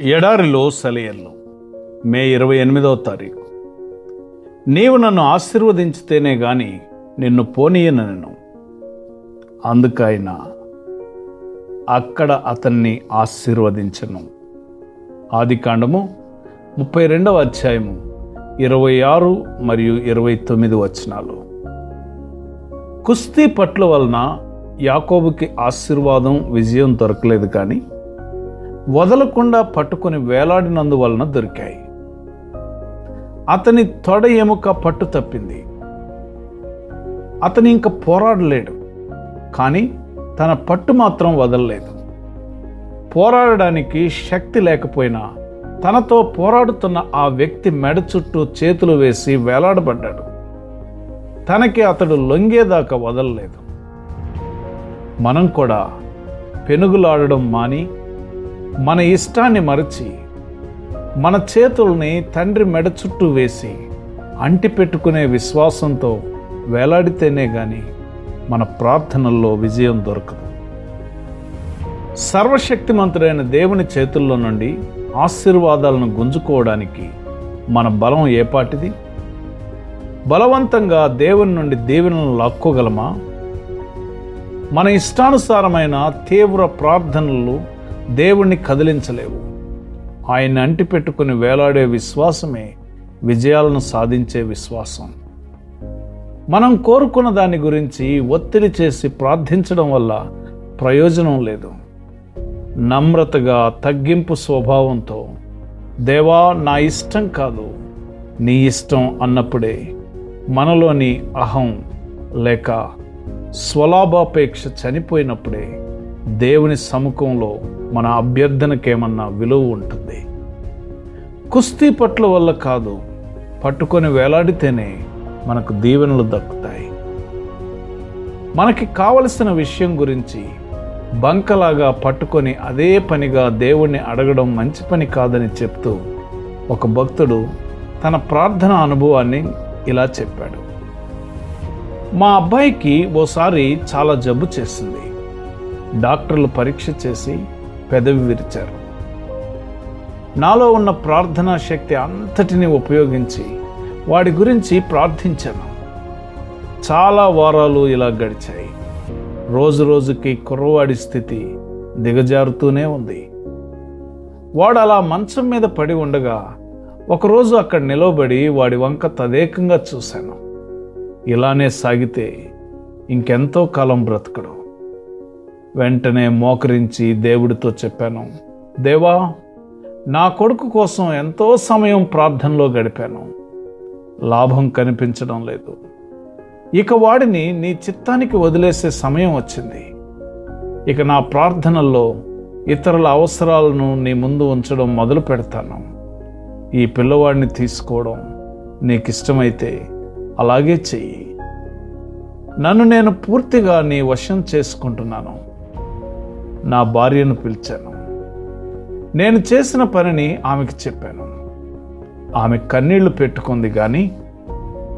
ఎడారిలో సెలయర్లు మే ఇరవై ఎనిమిదవ తారీఖు. నీవు నన్ను ఆశీర్వదించితేనే గాని నిన్ను పోనీయనను. అందుకైన అక్కడ అతన్ని ఆశీర్వదించను. ఆది కాండము ముప్పై రెండవ అధ్యాయము ఇరవై ఆరు మరియు ఇరవై తొమ్మిది వచనాలు. కుస్తీ పట్ల వలన యాకోబుకి ఆశీర్వాదం విజయం దొరకలేదు కానీ వదలకుండా పట్టుకొని వేలాడినందువలన దొరికాయి. అతని తొడ ఎముక పట్టు తప్పింది. అతని ఇంక పోరాడలేడు కానీ తన పట్టు మాత్రం వదలలేదు. పోరాడడానికి శక్తి లేకపోయినా తనతో పోరాడుతున్న ఆ వ్యక్తి మెడ చుట్టూ చేతులు వేసి వేలాడబడ్డాడు. తనకి అతడు లొంగేదాకా వదలలేదు. మనం కూడా పెనుగులాడడం మాని మన ఇష్టాన్ని మరచి మన చేతుల్ని తండ్రి మెడ చుట్టూ వేసి అంటి పెట్టుకునే విశ్వాసంతో వేలాడితేనే కానీ మన ప్రార్థనల్లో విజయం దొరకదు. సర్వశక్తిమంతుడైన దేవుని చేతుల్లో నుండి ఆశీర్వాదాలను గుంజుకోవడానికి మన బలం ఏపాటిది బలవంతంగా దేవుని నుండి దీవెనలను లాక్కోగలమా? మన ఇష్టానుసారమైన తీవ్ర ప్రార్థనలు దేవుణ్ణి కదిలించలేవు. ఆయన్ని అంటిపెట్టుకుని వేలాడే విశ్వాసమే విజయాలను సాధించే విశ్వాసం. మనం కోరుకున్న దాని గురించి ఒత్తిడి చేసి ప్రార్థించడం వల్ల ప్రయోజనం లేదు. నమ్రతగా తగ్గింపు స్వభావంతో దేవా నా ఇష్టం కాదు. నీ ఇష్టం అన్నప్పుడే మనలోని అహం లేక స్వలాభాపేక్ష చనిపోయినప్పుడే దేవుని సముఖంలో మన అభ్యర్థనకేమన్నా విలువ ఉంటుంది. కుస్తీ పట్ల వల్ల కాదు పట్టుకొని వేలాడితేనే మనకు దీవెనలు దక్కుతాయి. మనకి కావలసిన విషయం గురించి బంకలాగా పట్టుకొని అదే పనిగా దేవుణ్ణి అడగడం మంచి పని కాదని చెప్తూ ఒక భక్తుడు తన ప్రార్థన అనుభవాన్ని ఇలా చెప్పాడు. మా అబ్బాయికి ఓసారి చాలా జబ్బు చేసింది. డాక్టర్లు పరీక్ష చేసి పెదవి విరిచారు. నాలో ఉన్న ప్రార్థనా శక్తి అంతటిని ఉపయోగించి వాడి గురించి ప్రార్థించాను. చాలా వారాలు ఇలా గడిచాయి. రోజు రోజుకి కుర్రవాడి స్థితి దిగజారుతూనే ఉంది. వాడు అలా మంచం మీద పడి ఉండగా ఒకరోజు అక్కడ నిలవబడి వాడి వంక తదేకంగా చూశాను. ఇలానే సాగితే ఇంకెంతో కాలం బ్రతకడు. వెంటనే మోకరించి దేవుడితో చెప్పాను దేవా నా కొడుకు కోసం ఎంతో సమయం ప్రార్థనలో గడిపాను. లాభం కనిపించడం లేదు. ఇక వాడిని నీ చిత్తానికి వదిలేసే సమయం వచ్చింది. ఇక నా ప్రార్థనల్లో ఇతరుల అవసరాలను నీ ముందు ఉంచడం మొదలు పెడతాను. ఈ పిల్లవాడిని తీసుకోవడం నీకు ఇష్టమైతే అలాగే చెయ్యి. నన్ను నేను పూర్తిగా నీ వశం చేసుకుంటున్నాను. నా భార్యను పిలిచాను. నేను చేసిన పనిని ఆమెకి చెప్పాను. ఆమె కన్నీళ్ళు పెట్టుకుంది కానీ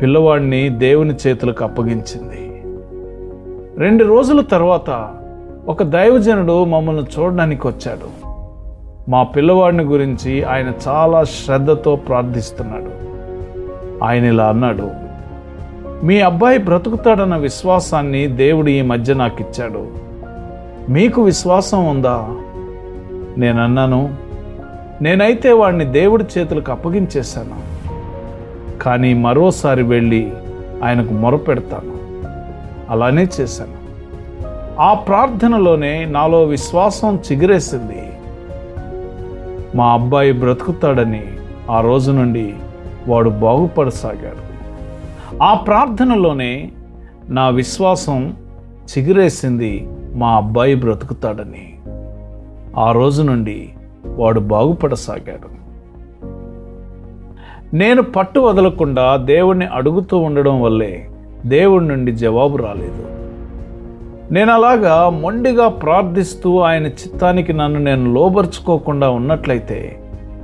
పిల్లవాడిని దేవుని చేతులకు అప్పగించింది. రెండు రోజుల తర్వాత ఒక దైవజనుడు మమ్మల్ని చూడడానికి వచ్చాడు. మా పిల్లవాడిని గురించి ఆయన చాలా శ్రద్ధతో ప్రార్థిస్తున్నాడు. ఆయన ఇలా అన్నాడు మీ అబ్బాయి బ్రతుకుతాడన్న విశ్వాసాన్ని దేవుడు ఈ మధ్య నాకు ఇచ్చాడు మీకు విశ్వాసం ఉందా? నేనన్నాను నేనైతే వాడిని దేవుడి చేతులకు అప్పగించేశాను. కానీ మరోసారి వెళ్ళి ఆయనకు మొరపెడతాను. అలానే చేశాను. ఆ ప్రార్థనలోనే నాలో విశ్వాసం చిగురేసింది. మా అబ్బాయి బ్రతుకుతాడని ఆ రోజు నుండి వాడు బాగుపడసాగాడు. ఆ ప్రార్థనలోనే నా విశ్వాసం చిగురేసింది మా అబ్బాయి బ్రతుకుతాడని. ఆ రోజు నుండి వాడు బాగుపడసాగాడు. నేను పట్టు వదలకుండా దేవుణ్ణి అడుగుతూ ఉండడం వల్లే దేవుడి నుండి జవాబు రాలేదు. నేను అలాగా మొండిగా ప్రార్థిస్తూ ఆయన చిత్తానికి నన్ను నేను లోబరుచుకోకుండా ఉన్నట్లయితే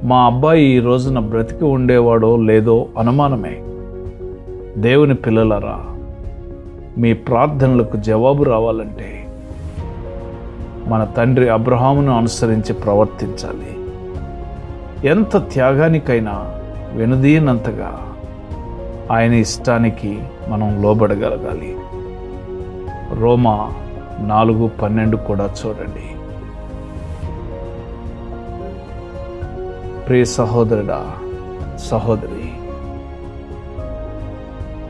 మా అబ్బాయి ఈ రోజున బ్రతికి ఉండేవాడో లేదో అనుమానమే. దేవుని పిల్లలరా మీ ప్రార్థనలకు జవాబు రావాలంటే మన తండ్రి అబ్రహామును అనుసరించి ప్రవర్తించాలి. ఎంత త్యాగానికైనా వెనుదీయనంతగా ఆయన ఇష్టానికి మనం లోబడగలగాలి. రోమా నాలుగు పన్నెండు కూడా చూడండి. ప్రియ సహోదరుడా సహోదరి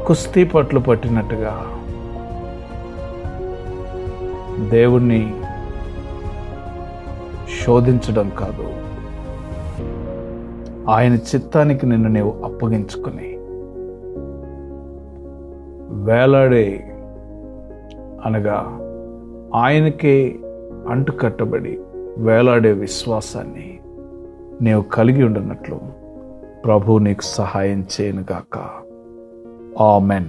కుస్తీ పట్లు పట్టినట్టుగా దేవుణ్ణి శోధించడం కాదు. ఆయన చిత్తానికి నిన్ను నీవు అప్పగించుకుని వేలాడే అనగా ఆయనకే అంటుకట్టబడి వేలాడే విశ్వాసాన్ని నీవు కలిగి ఉండనట్లు ప్రభు నీకు సహాయం చేయనుగాక. ఆమెన్.